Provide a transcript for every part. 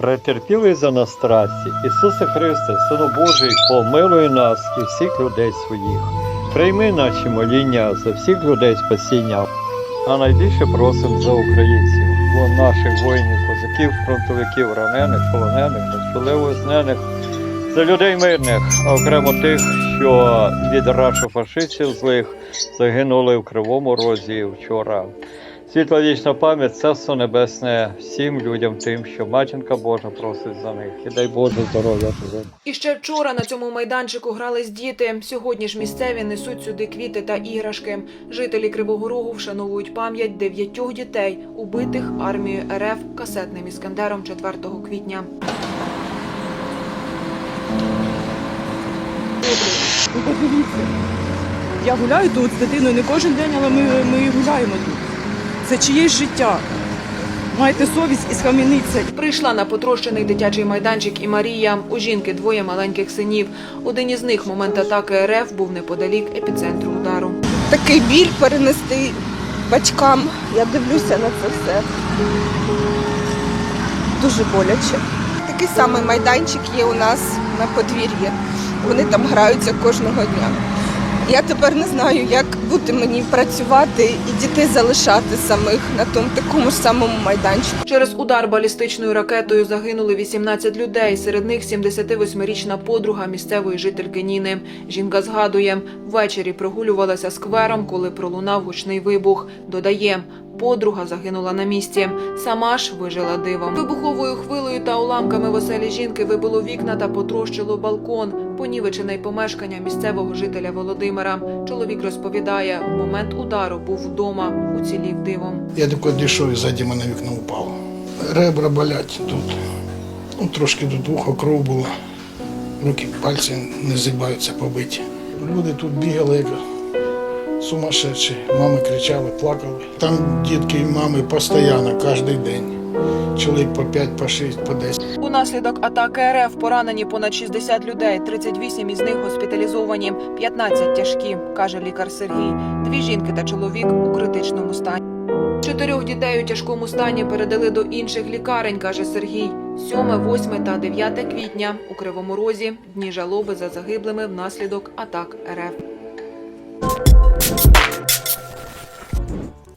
Претерпілий за нас страсті, Ісусе Христе, Сину Божий, помилуй нас і всіх людей своїх. Прийми наші моління за всіх людей спасіння. А найбільше просимо за українців, бо наших воїнів, козаків, фронтовиків, ранених, полонених, особливо знених, за людей мирних, а окремо тих, що від рашофашистів злих загинули в Кривому Розі вчора. Світла вічна пам'ять, царство небесне всім людям тим, що матінка Божа просить за них. І дай Боже здоров'я. І ще вчора на цьому майданчику грались діти. Сьогодні ж місцеві несуть сюди квіти та іграшки. Жителі Кривого Рогу вшановують пам'ять дев'ятьох дітей, убитих армією РФ касетним іскандером 4 квітня. Подивіться. Я гуляю тут з дитиною не кожен день, але ми, ми гуляємо тут. Це чиєсь життя. Майте совість і схаменіться. Прийшла на потрощений дитячий майданчик і Марія. У жінки двоє маленьких синів. Один із них момент атаки РФ був неподалік епіцентру удару. такий біль перенести батькам. Я дивлюся на це все. Дуже боляче. Такий самий майданчик є у нас на подвір'ї. Вони там граються кожного дня. Я тепер не знаю, як бути мені працювати і дітей залишати самих на тому такому ж самому майданчику. Через удар балістичною ракетою загинули 18 людей. Серед них 78-річна подруга місцевої жительки Ніни. Жінка згадує, ввечері прогулювалася сквером, коли пролунав гучний вибух. Додає, подруга загинула на місці. Сама ж вижила дивом. Вибуховою хвилею та уламками в оселі жінки вибило вікна та потрощило балкон. Понівечене й помешкання місцевого жителя Володимира. Чоловік розповідає, в момент удару був вдома, уцілів дивом. Я тако дійшов і ззаді мене вікно упало. Ребра болять тут. Ну, трошки до вуха кров була. Руки, пальці не зібаються побиті. Люди тут бігали як сумасшедші. Мами кричали, плакали. Там дітки і мами постійно, кожен день. Чоловік по 5, по 6, по 10. Унаслідок атаки РФ поранені понад 60 людей, 38 із них госпіталізовані, 15 тяжкі, каже лікар Сергій. Дві жінки та чоловік у критичному стані. Чотирьох дітей у тяжкому стані передали до інших лікарень, каже Сергій. 7, 8 та 9 квітня у Кривому Розі дні жалоби за загиблими внаслідок атак РФ.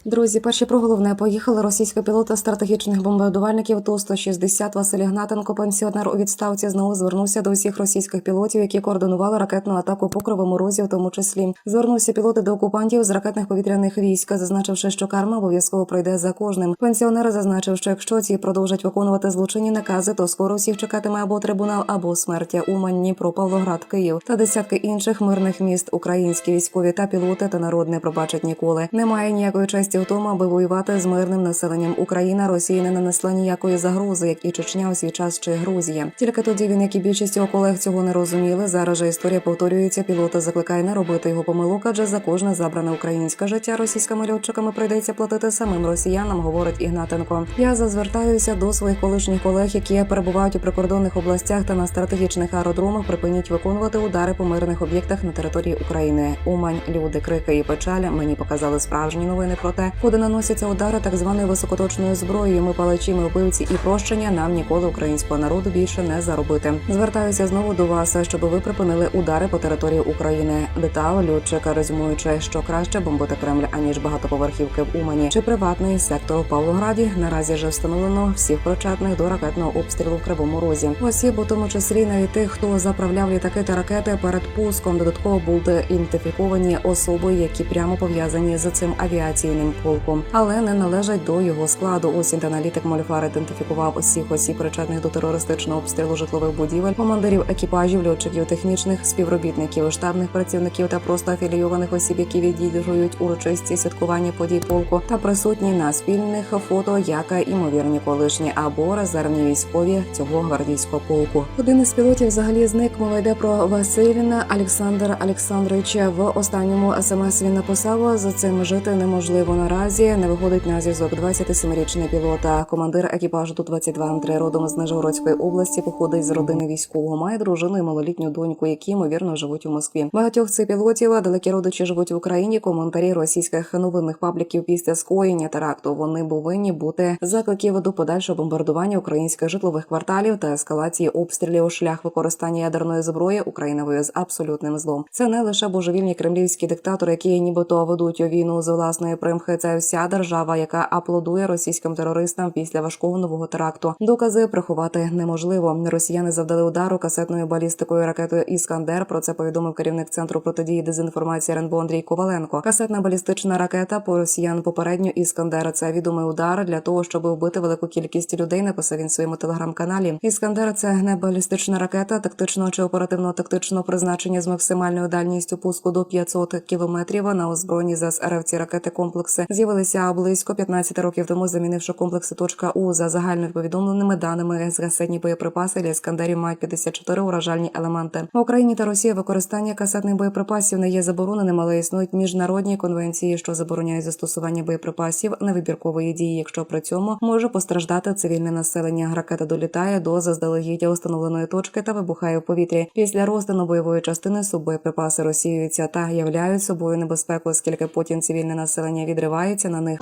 Друзі, перші про головне поїхали російські пілоти стратегічних бомбардувальників Ту-160 Василь Гнатенко, пенсіонер у відставці, знову звернувся до усіх російських пілотів, які координували ракетну атаку по Кривому Розі, в тому числі. Звернувся пілоти до окупантів з ракетних повітряних військ, зазначивши, що карма обов'язково пройде за кожним. Пенсіонер зазначив, що якщо ці продовжать виконувати злочинні накази, то скоро всіх чекатиме або трибунал, або смерть Умань, Дніпро, Павлоград, Київ та десятки інших мирних міст. Українські військові та пілоти та народ не пробачать ніколи. Немає ніякої честі в тому, аби воювати з мирним населенням. Україна Росії не нанесла ніякої загрози, як і Чечня у свій час чи Грузія. Тільки тоді він, як і більшість його колег, цього не розуміли. Зараз же історія повторюється. Пілота закликає не робити його помилок, адже за кожне забране українське життя російськими льотчиками прийдеться платити самим росіянам, говорить Ігнатенко. Я зазвертаюся до своїх колишніх колег, які перебувають у прикордонних областях та на стратегічних аеродромах. Припиніть виконувати удари по мирних об'єктах на території України. Умань, люди, крики і печаль. Мені показали справжні новини про те, куди наносяться удари так званою високоточною зброєю. Ми палачі, вбивці і прощення нам ніколи українського народу більше не заробити. Звертаюся знову до вас, щоб ви припинили удари по території України. Детал льотчика резюмуючи, що краще бомбити Кремль аніж багатоповерхівки в Умані чи приватний сектор у Павлограді. Наразі вже встановлено всіх причетних до ракетного обстрілу в Кривому Розі. Осіб, у тому числі навіть тих, хто заправляв літаки та ракети перед пуском. Додатково були ідентифіковані особи, які прямо пов'язані з цим авіаційним полком, але не належать до його складу. Ось аналітик Мольфар ідентифікував усіх осіб, причетних до терористичного обстрілу житлових будівель, командирів екіпажів, льотчиків, технічних співробітників, штабних працівників та просто афілійованих осіб, які відділюють урочисті святкування подій полку та присутні на спільних фото, як імовірні колишні або резервні військові цього гвардійського полку. Один із пілотів взагалі зник. Мова йде про Василіна Олександра Олександровича. В останньому смс він написав за цим жити неможливо. Наразі не виходить на зв'язок 27-річний пілот. а Командир екіпажу ту 22 Андрей родом з Нижегородської області. Походить з родини військового. Має дружину і малолітню доньку, які ймовірно живуть у Москві. Багатьох цих пілотів далекі родичі живуть в Україні. Коментарі російських новинних пабліків після скоєння теракту. Вони повинні бути закликів до подальшого бомбардування українських житлових кварталів та ескалації обстрілів. у Шлях використання ядерної зброї Україна воює з абсолютним злом. Це не лише божевільні кремлівські диктатори, які нібито ведуть війну з власної примхи. Це вся держава, яка аплодує російським терористам після важкого нового теракту. Докази приховати неможливо. Росіяни завдали удару касетною балістикою ракетою Іскандер. Про це повідомив керівник центру протидії дезінформації РНБО Андрій Коваленко. Касетна балістична ракета по росіян попередньо Іскандер. Це відомий удар для того, щоб вбити велику кількість людей. Написав він в своєму телеграм-каналі. Іскандер це не балістична ракета тактичного чи оперативного тактичного призначення з максимальною дальністю пуску до 500 кілометрів. На озброєнні ЗС РФ ці ракети комплекси з'явилися близько 15 років тому, замінивши комплекси точка У за загально повідомленими даними з касетні боєприпаси для іскандерів мають 54 уражальні елементи. В Україні та Росії використання касетних боєприпасів не є забороненим, але існують міжнародні конвенції, що забороняють застосування боєприпасів невибіркової дії, якщо при цьому може постраждати цивільне населення. Ракета долітає до заздалегідь установленої точки та вибухає в повітрі. Після розтину бойової частини суббоєприпаси розсіюються та являють собою небезпеку, оскільки потім цивільне населення відривається на них.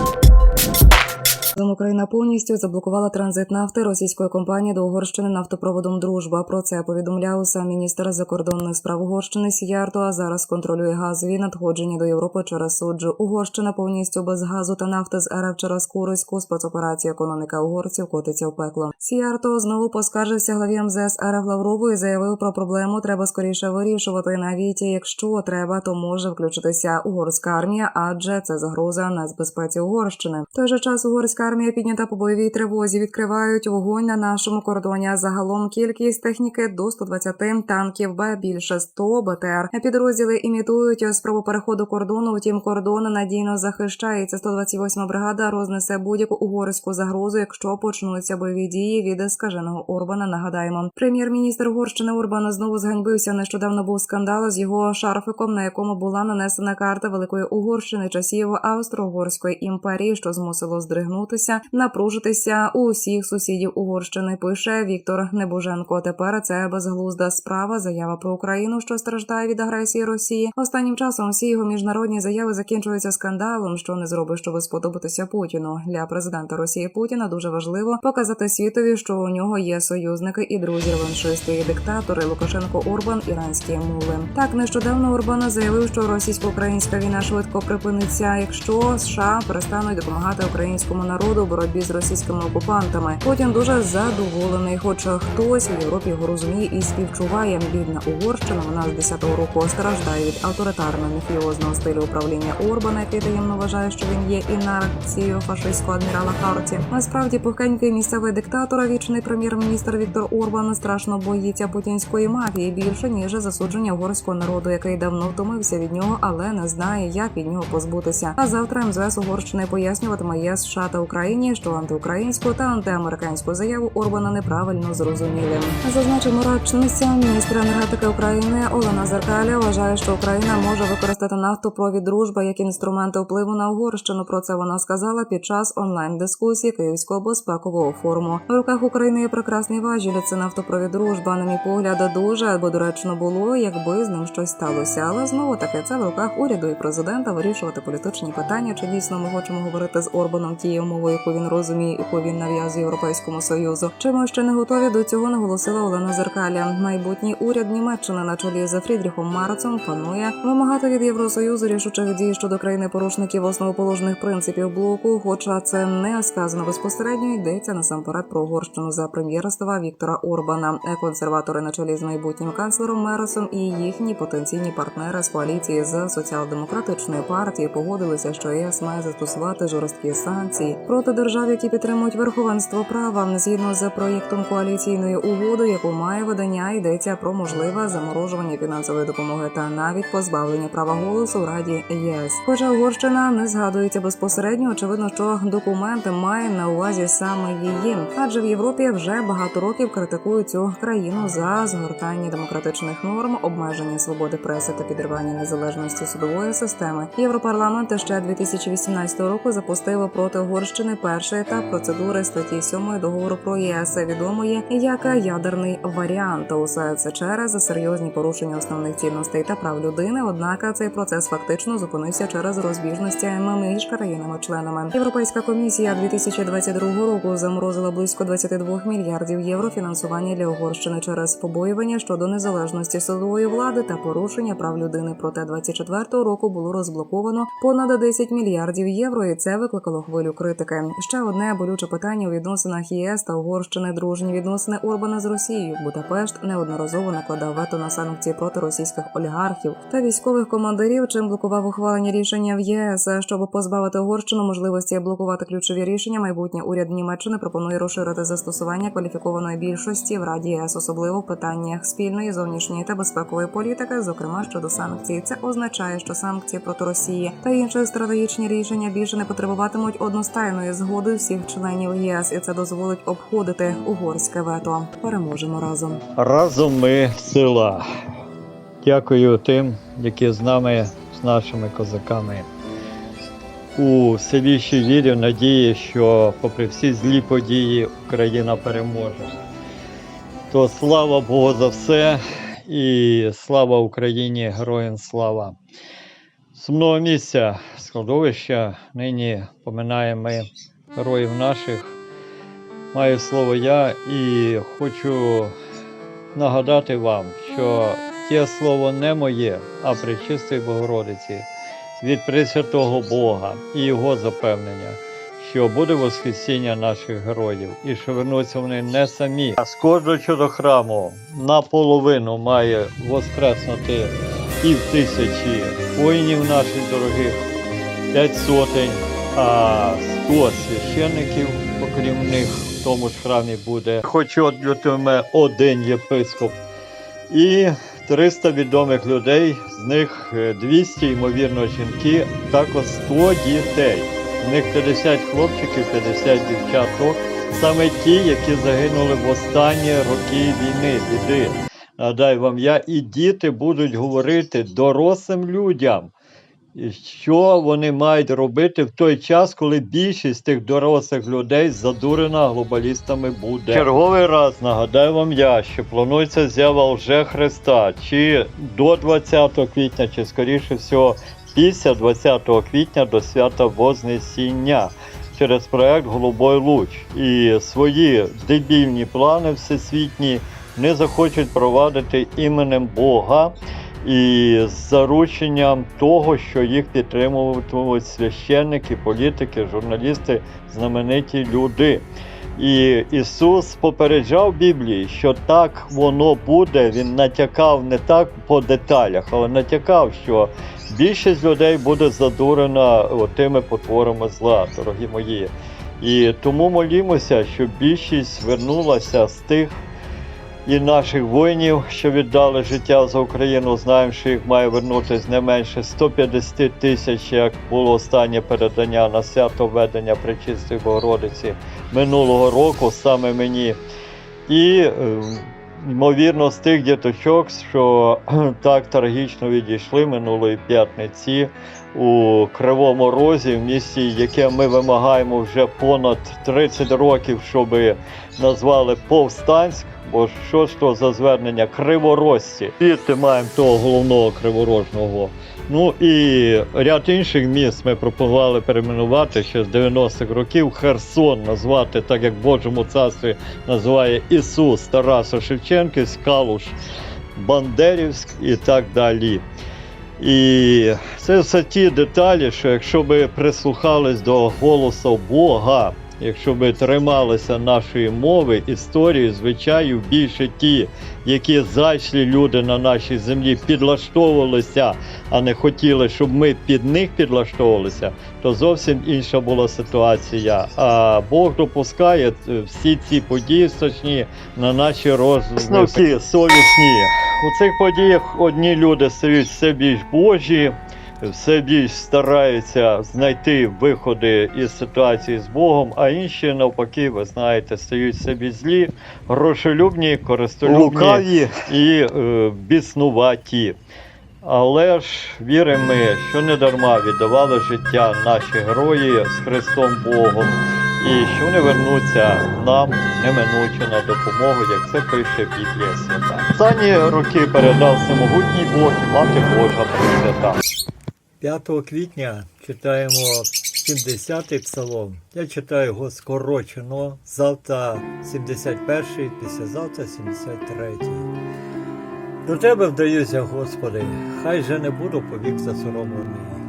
Україна повністю заблокувала транзит нафти російської компанії до Угорщини нафтопроводом Дружба. Про це повідомляв сам міністр закордонних справ Угорщини Сіярто. А зараз контролює газові надходження до Європи через суджу. Угорщина повністю без газу та нафти з РФ через Курську спецоперацію економіка угорців котиться в пекло. Сіярто знову поскаржився главі МЗС РФ Лаврову і заявив про проблему. Треба скоріше вирішувати. Навіть якщо треба, то може включитися угорська армія, адже це загроза нацбезпеці Угорщини. В той же час угорська армія піднята по бойовій тривозі. Відкривають вогонь на нашому кордоні. Загалом кількість техніки до 120 танків, Б більше 100 БТР. Підрозділи імітують спробу переходу кордону. Утім, кордон надійно захищається. 128 бригада рознесе будь-яку угорську загрозу, якщо почнуться бойові дії від скаженого Орбана. Нагадаємо, прем'єр-міністр Угорщини Орбана знову зганьбився. Нещодавно був скандал з його шарфиком, на якому була нанесена карта Великої Угорщини часів Австро-Угорської імперії, що змусило здригнутися, напружитися у усіх сусідів Угорщини. Пише Віктор Небоженко. Тепер це безглузда справа. Заява про Україну, що страждає від агресії Росії. Останнім часом всі його міжнародні заяви закінчуються скандалом, що не зробить, щоб сподобатися Путіну. Для президента Росії Путіна дуже важливо показати світові, що у нього є союзники і друзі реваншисти і диктатори Лукашенко Орбан, іранські мули. Так нещодавно Орбан заявив, що російсько-українська війна швидко припиниться, якщо США перестануть допомагати українському народу у боротьбі з російськими окупантами. Путін дуже задоволений, хоча хтось в Європі його розуміє і співчуває. Бідна Угорщина вона з 10-го року страждає від авторитарно-міфіозного стилю управління Орбана, який таємно вважає, що він є інарцією фашистського адмірала Харті. Насправді пухенький місцевий диктатор, вічний прем'єр-міністр Віктор Орбан страшно боїться путінської мафії більше ніж засудження угорського народу, який давно втомився від нього, але не знає, як від нього позбутися. А завтра МЗС Угорщини пояснюватиме ЄС США та Україні, що антиукраїнську та антиамериканську заяву Орбана неправильно зрозуміли. Зазначимо радчниця міністра енергетики України Олена Зеркаля вважає, що Україна може використати нафтопровід дружба як інструмент впливу на Угорщину. Про це вона сказала під час онлайн дискусії Київського безпекового форуму. В руках України є прекрасний важіль. Це нафтопровід дружба. На мій погляд, дуже або доречно було, якби з ним щось сталося. Але знову таки це в руках уряду і президента вирішувати політичні питання. Чи дійсно ми хочемо говорити з Орбаном тією мовою, яку він розуміє, яку він нав'язує європейському союзу? Чи ми ще не готові до цього? Наголосила Олена Зеркаля. Майбутній уряд Німеччини на чолі з Фрідріхом Марцем планує вимагати від Євросоюзу рішучих дій щодо країни порушників основоположних принципів блоку. Хоча це не сказано безпосередньо, йдеться насамперед про Угорщину за прем'єрства Віктора Орбана. Консерватори на чолі з майбутнім канцлером Мересом і їхні потенційні партнери з коаліції з соціал-демократичної партії погодилися, що ЄС має застосувати жорсткі санкції проти держав, які підтримують верховенство права. Згідно з проєктом коаліційної угоди, яку має видання, йдеться про можливе заморожування фінансової допомоги та навіть позбавлення права голосу в Раді ЄС. Хоча Угорщина не згадується безпосередньо, очевидно, що документ має на увазі саме її, адже в Європі вже багато років критикують цю країну за згортання демократичних норм, обмеження свободи преси та підривання незалежності судової системи. Європарламент ще 2018 року запустив проти Угорщини перший етап процедури статті 7 договору про ЄС, відомої як ядерний варіант. Усе це через серйозні порушення основних цінностей та прав людини. Однак цей процес фактично зупинився через розбіжності між країнами-членами. Європейська комісія 2022 року заморозила близько 22 мільярдів євро фінансування для Угорщини через побоювання щодо незалежності судової влади та порушення прав людини. Проте 24 року було розблоковано понад 10 мільярдів євро, і це викликало хвилю критики. Ще одне болюче питання у відносинах ЄС та Угорщини дружні відносини Орбана з Росією. Будапешт неодноразово накладав вето на санкції проти російських олігархів та військових командирів, чим блокував ухвалення рішення в ЄС, щоб позбавити Угорщину можливості блокувати ключові рішення. Майбутнє уряд Німеччини пропонує розширити застосування кваліфікованої більшості в Раді ЄС, особливо в питаннях спільної зовнішньої та безпекової політики, зокрема щодо санкцій. Це означає, що санкції проти Росії та інші стратегічні рішення більше не потребуватимуть одностайної згоди всіх членів ЄС, і це дозволить обходити угорське вето. Переможемо разом. Разом ми сила. Дякую тим, які з нами, з нашими козаками. У силішій вірі, надії, що, попри всі злі події, Україна переможе. То слава Богу за все і слава Україні, героям слава. Сумного місця складовища нині поминаємо ми героїв наших. Маю слово я і хочу нагадати вам, що те слово не моє, а Пречистої Богородиці від Пресвятого Бога і Його запевнення, що буде Воскресіння наших героїв, і що вернуться вони не самі. А з кожного щодо храму наполовину має воскреснути пів тисячі воїнів наших дорогих, п'ять сотень, а сто священників, окрім них, в тому ж храмі буде. Хоч одлютиме один єпископ. І 300 відомих людей, з них е, 200, ймовірно, жінки, також 100 дітей. З них 50 хлопчиків, 50 дівчаток. Саме ті, які загинули в останні роки війни, біди. Надай вам я, і діти будуть говорити дорослим людям, що вони мають робити в той час, коли більшість тих дорослих людей задурена глобалістами буде. Черговий раз нагадаю вам я, що планується з'ява вже Христа, чи до 20 квітня, чи скоріше всього після 20 квітня до свята Вознесіння через проект Голубой Луч. І свої дебільні плани всесвітні не захочуть провадити іменем Бога і з зарученням того, що їх підтримуватимуть священники, політики, журналісти, знамениті люди. І Ісус попереджав Біблії, що так воно буде. Він натякав не так по деталях, але натякав, що більшість людей буде задурена тими потворами зла, дорогі мої. І тому молімося, щоб більшість звернулася з тих і наших воїнів, що віддали життя за Україну. Знаємо, що їх має вернутися не менше 150 тисяч, як було останнє передання на свято введення Пречистої Богородиці минулого року, саме мені. І, е, ймовірно, з тих діточок, що так трагічно відійшли минулої п'ятниці у Кривому Розі, в місті, яке ми вимагаємо вже понад 30 років, щоб назвали Повстанськ. Що ж то за звернення Криворожці? Звідти маємо того головного криворожного. Ну і ряд інших міст ми пропонували перейменувати ще з 90-х років. Херсон назвати так, як в Божому царстві називає Ісус, Тараса Шевченківськ, Калуш, Бандерівськ і так далі. І це все ті деталі, що якщо би прислухались до голосу Бога, якщо би трималися нашої мови, історії, звичаю, більше ті, які зайшли люди на нашій землі, підлаштовувалися, а не хотіли, щоб ми під них підлаштовувалися, то зовсім інша була ситуація. А Бог допускає е, всі ці події страшні на наші розвитки совісні. У цих подіях одні люди стають все більш божі, все більш стараються знайти виходи із ситуації з Богом, а інші навпаки, ви знаєте, стають все більш злі, грошолюбні, користолюбні і е, біснуваті. Але ж віримо ми, що не дарма віддавали життя наші герої з Христом Богом, і що вони вернуться нам неминуче на допомогу, як це пише Біблія Свята. Останні роки передав всемогутній Бог і Мати Божа Пресвята. 5 квітня читаємо 70-й псалом. Я читаю його скорочено. Завтра 71-й, післязавтра 73-й. До тебе вдаюся, Господи, хай же не буду повік засоромлений.